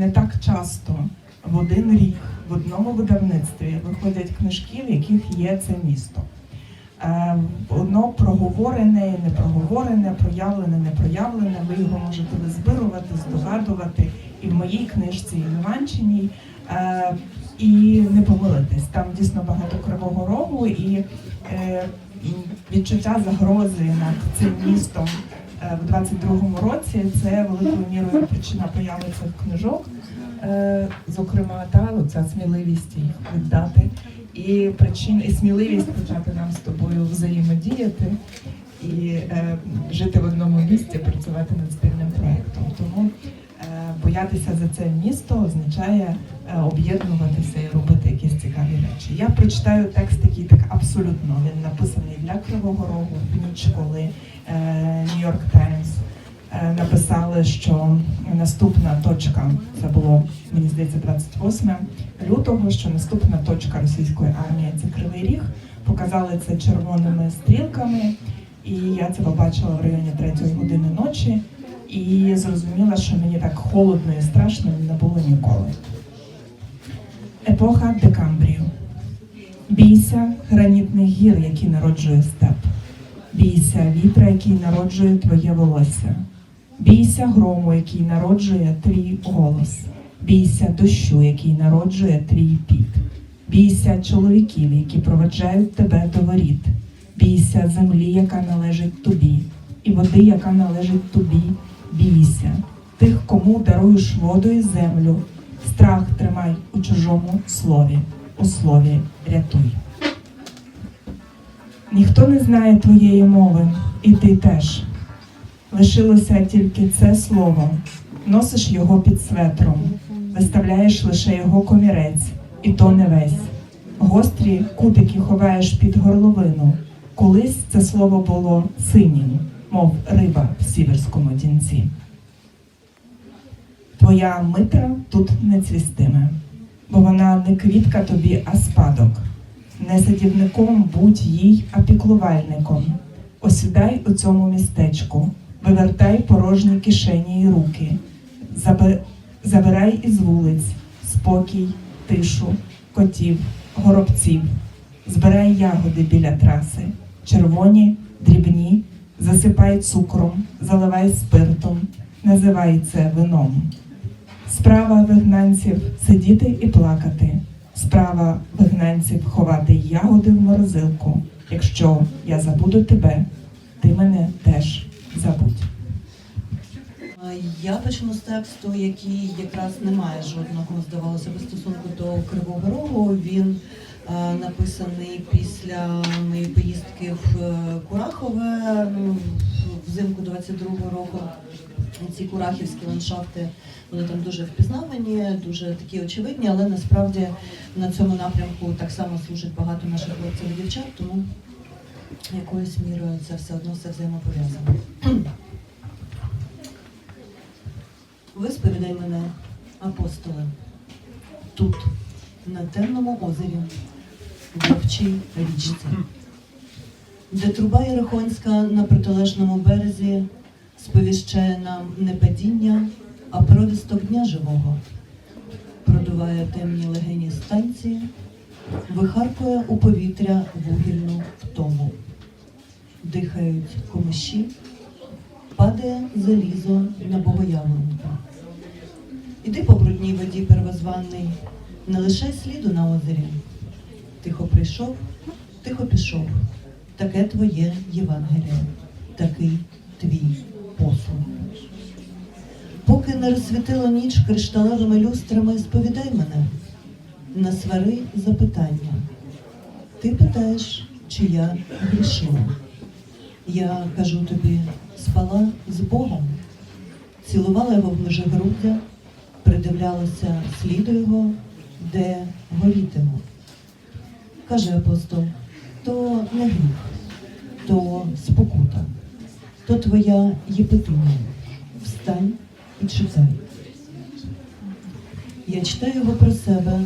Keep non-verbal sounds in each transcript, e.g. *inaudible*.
не так часто в один рік в одному видавництві виходять книжки, в яких є це місто. Е, Воно проговорене, не проговорене, проявлене, не проявлене. Ви його можете визбирувати, здогадувати і в моїй книжці, і в Іванчиній. Е, І не помилитись. Там дійсно багато кривого рогу і е, відчуття загрози над цим містом е, в 22-му році. Це великою мірою причина появи цих книжок. Е, Зокрема, та ця сміливість їх віддати і причин, і сміливість почати нам з тобою взаємодіяти і е, жити в одному місці, працювати над спільним проєктом. Тому е, боятися за це місто означає е, об'єднуватися і робити якісь цікаві речі. Я прочитаю текст, який так абсолютно він написаний для Кривого Рогу в ніч, коли Нью-Йорк Таймс е, написали, що наступна точка це було мені здається 28 лютого, що наступна точка російської армії це Кривий Ріг. Показали це червоними стрілками, і я це побачила в районі 3 години ночі. І зрозуміла, що мені так холодно і страшно не було ніколи. Епоха Декамбрію. Бійся гранітних гір, які народжує степ. Бійся вітра, який народжує твоє волосся. Бійся грому, який народжує твій голос. Бійся дощу, який народжує твій піт. Бійся чоловіків, які проведжають тебе до воріт. Бійся землі, яка належить тобі, і води, яка належить тобі. Бійся тих, кому даруєш воду і землю. Страх тримай у чужому слові, у слові рятуй. Ніхто не знає твоєї мови, і ти теж. Лишилося тільки це слово, носиш його під светром, виставляєш лише його комірець, і то не весь. Гострі кутики ховаєш під горловину. Колись це слово було синім, мов риба в сіверському дінці. Твоя митра тут не цвістиме, бо вона не квітка тобі, а спадок. Не садівником будь їй, а піклувальником. Осідай у цьому містечку, вивертай порожні кишені й руки, забирай із вулиць спокій, тишу, котів, горобців, збирай ягоди біля траси, червоні, дрібні, засипай цукром, заливай спиртом, називай це вином. Справа вигнанців сидіти і плакати. Справа вигнанців ховати ягоди в морозилку. Якщо я забуду тебе, ти мене теж забудь. Я почну з тексту, який якраз не має жодного, здавалося би, стосунку до Кривого Рогу. Він написаний після моєї поїздки в е, Курахове ну, взимку 22-го року. Ці курахівські ландшафти вони там дуже впізнавані, дуже такі очевидні, але насправді на цьому напрямку так само служить багато наших хлопців і дівчат, тому якоюсь мірою це все одно все взаємопов'язано. Висповідай мене, апостоле, тут, на темному озері, вовчій річці, де труба Єрихонська на протилежному березі сповіщає нам не падіння, а провісток дня живого, продуває темні легені станції, вихаркує у повітря вугільну втому, дихають комиші, падає залізо на богоявленку. Іди по брудній воді первозваний, не лишай сліду на озері. Тихо прийшов, тихо пішов. Таке твоє Євангеліє, такий твій послуг. Поки не розсвітила ніч кришталевими люстрами, сповідай мене, на свари запитання. Ти питаєш, чи я грішила. Я кажу тобі, спала з Богом, цілувала його в межигруддя, придивлялася сліду його, де горітиму. Каже апостол, то не гріх, то спокута, то твоя єпитимія. Встань і читай. Я читаю його про себе,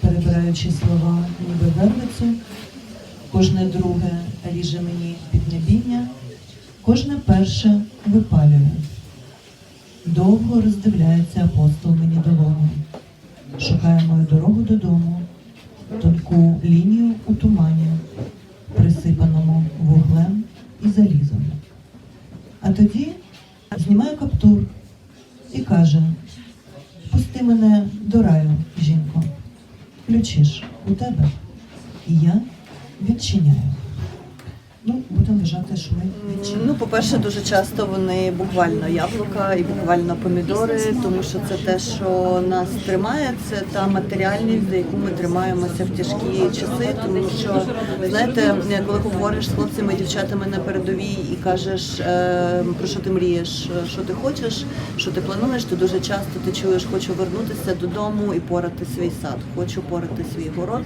перебираючи слова, ніби вервицю, кожне друге ріже мені піднебіння, кожне перше випалює. Довго роздивляється апостол мені долоню. шукає мою дорогу додому, тонку лінію у тумані, присипаному вуглем і залізом. А тоді знімає каптур і каже: Пусти мене до раю, жінко. ключиш у тебе. І я відчиняю. Ну, що ми відчиняємо. Ну, по-перше, дуже часто вони буквально яблука і буквально помідори, тому що це те, що нас тримає, це та матеріальність, за яку ми тримаємося в тяжкі часи. Тому що знаєте, коли говориш з хлопцями, дівчатами на передовій і кажеш е, про що ти мрієш, що ти хочеш, що ти плануєш, то дуже часто ти чуєш, хочу вернутися додому і порати свій сад, хочу порати свій город,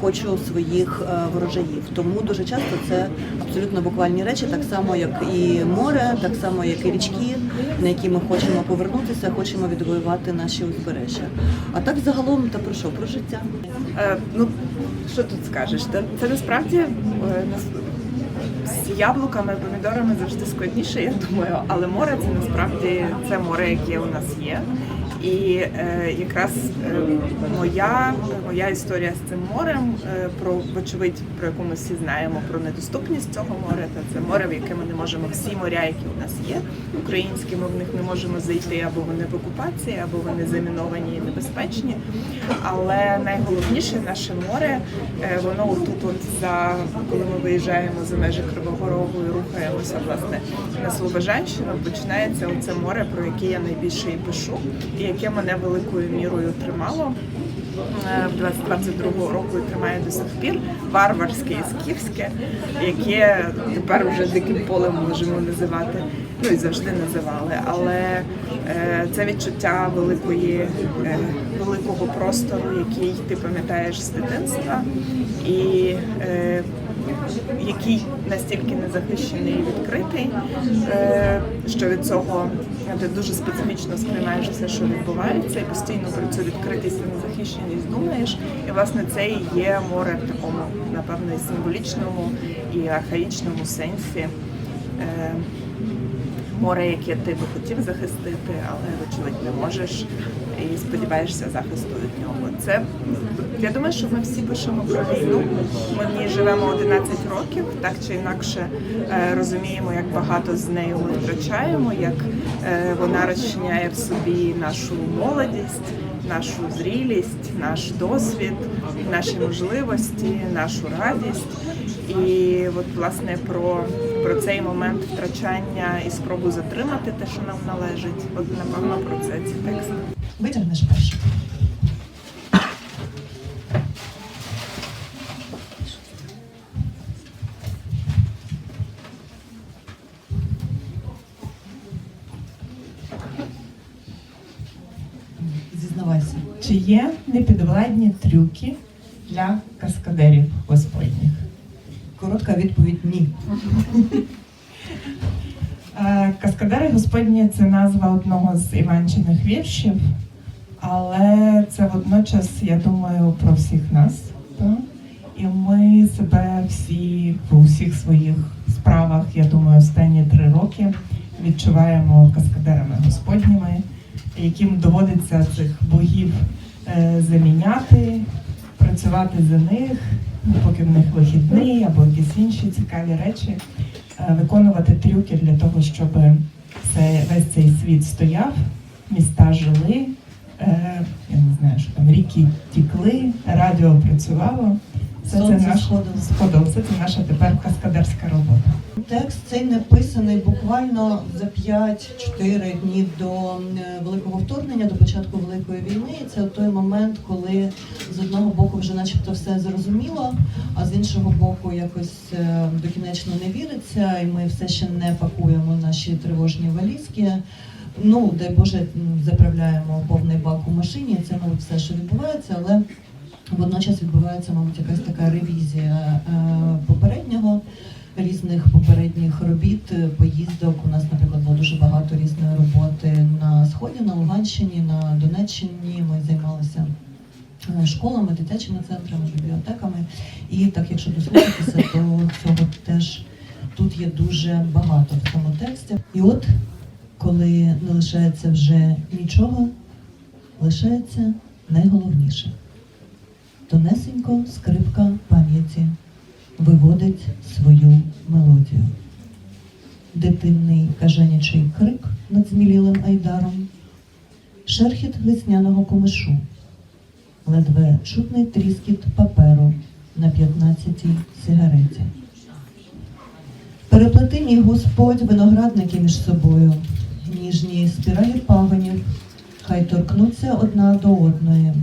хочу своїх е, ворожаїв. Тому дуже часто це абсолютно буквальні речі, так само як і море, так само як і річки, на які ми хочемо повернутися, хочемо відвоювати наші узбережжя. А так загалом та про що? Про життя. Е, ну, що тут скажеш? Це насправді е, з яблуками, помідорами завжди складніше, я думаю, але море це насправді це море, яке у нас є. І е, якраз е, моя, моя історія з цим морем, е, про вочевидь, про яку ми всі знаємо, про недоступність цього моря, та це море, в яке ми не можемо всі моря, які у нас є, українські, ми в них не можемо зайти, або вони в окупації, або вони заміновані і небезпечні. Але найголовніше наше море, воно отут, от за коли ми виїжджаємо за межі Кривого Рогу і рухаємося власне на Слобожанщину, починається оце море, про яке я найбільше і пишу, і яке мене великою мірою тримало. е, В 2022 року і тримає до сих пір варварське і скіфське, яке тепер вже диким полем можемо називати. Ну і завжди називали. Але е, це відчуття великої, е, великого простору, який ти пам'ятаєш з дитинства, і який настільки незахищений і відкритий, е, що від цього ти дуже специфічно сприймаєш все, що відбувається, і постійно про цю відкритість і незахищеність думаєш. І власне це і є море в такому, напевно, і символічному і архаїчному сенсі. Море, яке ти би хотів захистити, але вочевидь не можеш і сподіваєшся захисту від нього. Це я думаю, що ми всі пишемо про війну. Ми в ній живемо 11 років, так чи інакше е, розуміємо, як багато з нею ми втрачаємо, як е, вона розчиняє в собі нашу молодість. Нашу зрілість, наш досвід, наші можливості, нашу радість. І от власне про, про цей момент втрачання і спробу затримати те, що нам належить. От напевно про це ці тексти. Витягнеш перше. Зізнавайся. Чи є непідвладні трюки для каскадерів господніх? Коротка відповідь ні. *laughs* Е, Каскадери Господні це назва одного з Іванчиних віршів, але це водночас, я думаю, про всіх нас. Так? І ми себе всі в усіх своїх справах, я думаю, останні три роки відчуваємо каскадерами Господніми, яким доводиться цих богів е, заміняти, працювати за них, поки в них вихідний або якісь інші цікаві речі е, виконувати трюки для того, щоб це, весь цей світ стояв, міста жили, е, я не знаю, що там ріки тікли, радіо працювало. Все це наш сходило, все це наша тепер каскадерська робота. Текст цей написаний буквально за 5-4 дні до е, великого вторгнення, до початку великої війни. І це той момент, коли з одного боку вже, начебто, все зрозуміло, а з іншого боку, якось е, докінечно не віриться, і ми все ще не пакуємо наші тривожні валізки. Ну, дай Боже, заправляємо повний бак у машині. Це мабуть все, що відбувається, але водночас відбувається, мабуть, якась така ревізія е, попереднього різних попередніх робіт, е, поїздок. У нас, наприклад, було дуже багато різної роботи на сході, на Луганщині, на Донеччині. Ми займалися е, школами, дитячими центрами, бібліотеками. І так, якщо дослухатися, то цього теж тут є дуже багато в цьому тексті. І от, коли не лишається вже нічого, лишається найголовніше. Тонесенько скрипка пам'яті виводить свою мелодію. Дитинний кажанячий крик над змілілим айдаром, шерхіт весняного комишу, ледве чутний тріскіт паперу на 15-й сигареті. Переплети мій Господь виноградники між собою, ніжні спіралі пагонів, хай торкнуться одна до одної.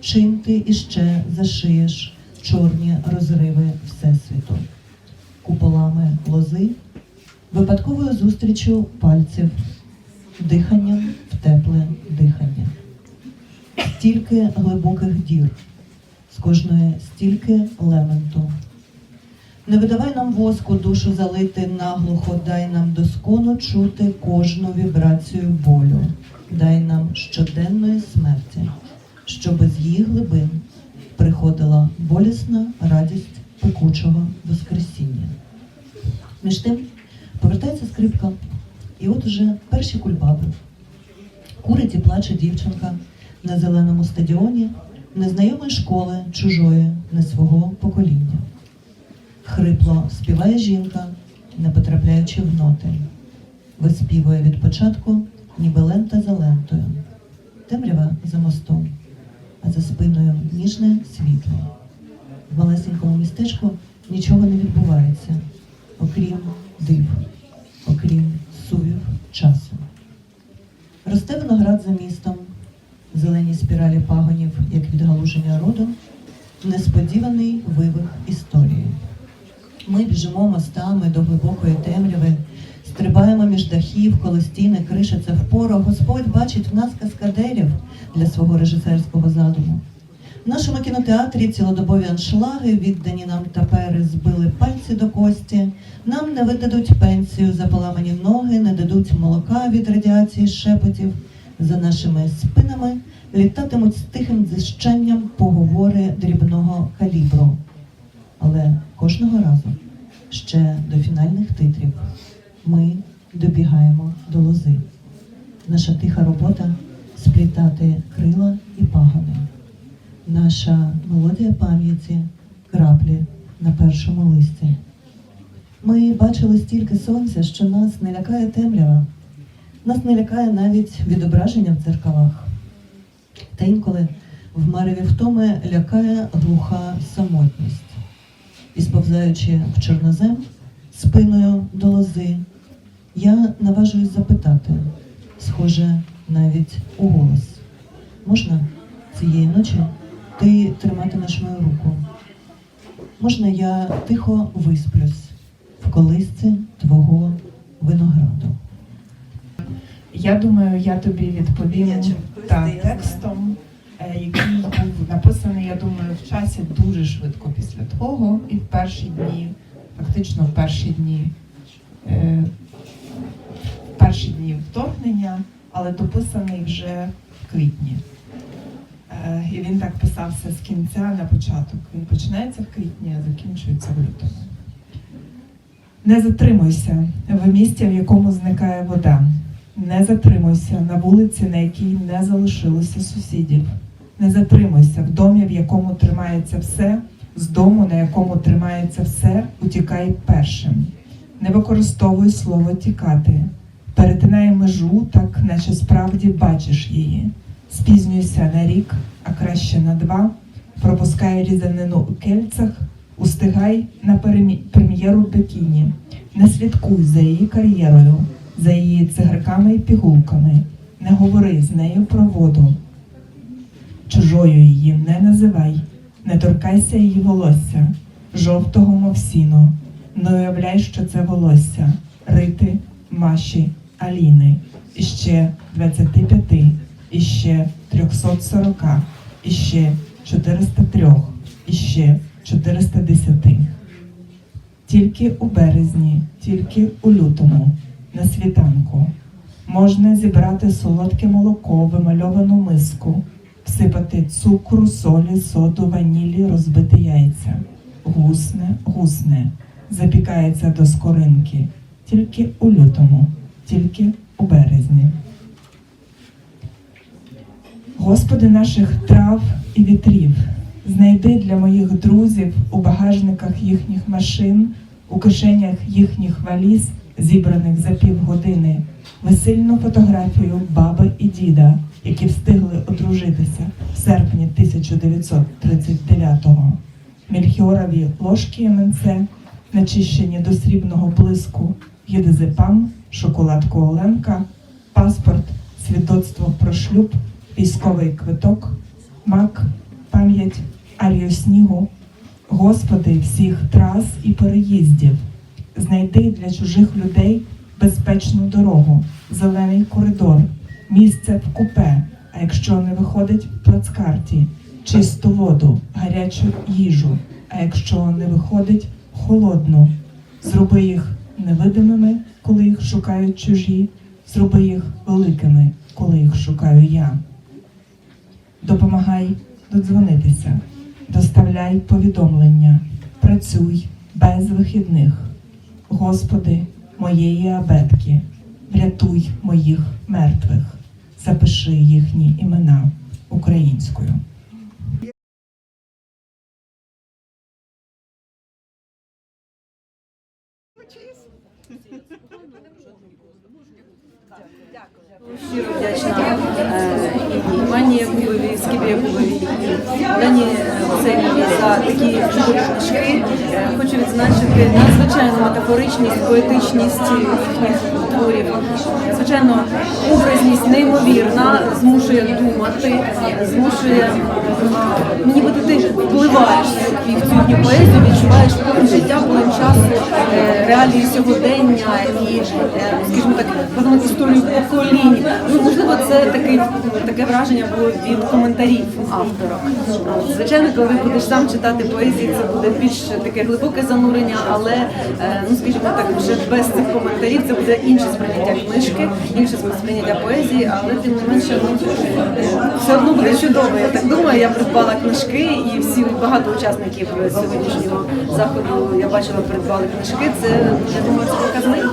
Чим ти іще зашиєш чорні розриви Всесвіту, куполами лози, випадковою зустрічю пальців, диханням в тепле дихання. Стільки глибоких дір, з кожної стільки лементу. Не видавай нам воску душу залити наглухо, дай нам доскону чути кожну вібрацію болю, дай нам щоденної смерті, щоби з її глибин приходила болісна радість пекучого Воскресіння. Між тим повертається скрипка, і от уже перші кульбаби. Курить і плаче дівчинка на зеленому стадіоні незнайомої школи, чужої, не свого покоління. Хрипло співає жінка, не потрапляючи в ноти. Виспівує від початку, ніби лента за лентою. Темрява за мостом, за спиною ніжне світло. В малесенькому містечку нічого не відбувається, окрім див, окрім сувів часу. Росте виноград за містом, зелені спіралі пагонів, як відгалуження роду, несподіваний вивих історії. Ми біжимо мостами до глибокої темряви, стрибаємо між дахів, коли стіни кришаться впору. Господь бачить в нас каскадерів для свого режисерського задуму. В нашому кінотеатрі цілодобові аншлаги, віддані нам тапери, збили пальці до кості. Нам не видадуть пенсію за поламані ноги, не дадуть молока від радіації шепотів. За нашими спинами літатимуть з тихим дзищанням поговори дрібного калібру. Але кожного разу ще до фінальних титрів ми добігаємо до лози. Наша тиха робота сплітати крила і пагони. Наша мелодія пам'яті краплі на першому листі. Ми бачили стільки сонця, що нас не лякає темрява. Нас не лякає навіть відображення в дзеркалах. Та інколи в мареві втоми лякає глуха самотність. І сповзаючи в чорнозем спиною до лози, я наважуюсь запитати, схоже, навіть у голос. Можна цієї ночі ти триматимеш мою руку? Можна я тихо висплюсь в колисці твого винограду? Я думаю, я тобі відповім відповісти, та, текстом, е, який був написаний, я думаю, в часі дуже швидко після того, і в перші дні, фактично в перші дні, е, в перші дні вторгнення, але дописаний вже в квітні. Е, І він так писався з кінця на початок. Він починається в квітні, а закінчується в лютому. Не затримуйся в місті, в якому зникає вода. Не затримуйся на вулиці, на якій не залишилося сусідів. Не затримуйся в домі, в якому тримається все, з дому, на якому тримається все, утікай першим. Не використовуй слово тікати. Перетинай межу, так наче справді бачиш її. Спізнюйся на рік, а краще на два. Пропускай різанину у кельцях, устигай на прем'єру в бикіні. Не слідкуй за її кар'єрою, за її цигарками і пігулками. Не говори з нею про воду. Чужою її не називай, не торкайся її волосся, жовтого мов сіно. Не уявляй, що це волосся, рити, маші, Аліни, іще 25, іще 340, іще 403, іще 410. Тільки у березні, тільки у лютому, на світанку, можна зібрати солодке молоко, вимальовану миску, всипати цукру, солі, соду, ванілі, розбити яйця. Гусне, гусне, запікається до скоринки, тільки у лютому, тільки у березні. Господи наших трав і вітрів, знайди для моїх друзів у багажниках їхніх машин, у кишенях їхніх валіз, зібраних за півгодини, весільну фотографію баби і діда, які встигли одружитися в серпні 1939-го. Мельхіорові ложки МНЦ, начищені до срібного блиску, єдизепам, шоколадку Оленка, паспорт, свідоцтво про шлюб, військовий квиток, мак, пам'ять, арію снігу, Господи всіх трас і переїздів, знайди для чужих людей безпечну дорогу, зелений коридор, місце в купе, а якщо не виходить в плацкарті, чисту воду, гарячу їжу, а якщо не виходить холодну, зроби їх невидимими, коли їх шукають чужі, зроби їх великими, коли їх шукаю я. Допомагай додзвонитися, доставляй повідомлення, працюй без вихідних. Господи, моєї абетки, врятуй моїх мертвих, запиши їхні імена українською. Щиро вдячна і Мані Якубові, Скібі Якубові, і Олені за такі чудові книжки. Хочу відзначити надзвичайну метафоричність, поетичність творів. Звичайно, образність неймовірна, змушує думати, змушує е, ніби ти впливаєш в їхню поезію, відчуваєш плин життя, плин часу, е, реалії сьогодення і, е, скажімо так, певну історію поколінь. Ну, можливо, це таке, таке враження було від коментарів автора. Звичайно, коли будеш сам читати поезії, це буде більш таке глибоке занурення, але е, ну скажімо так, вже без цих коментарів це буде інше сприйняття книжки, інше сприйняття поезії, але тим не менше ну, все одно буде чудово. Я так думаю, я придбала книжки і всі багато учасників сьогоднішнього заходу я бачила, придбали книжки. Це я думаю, це показує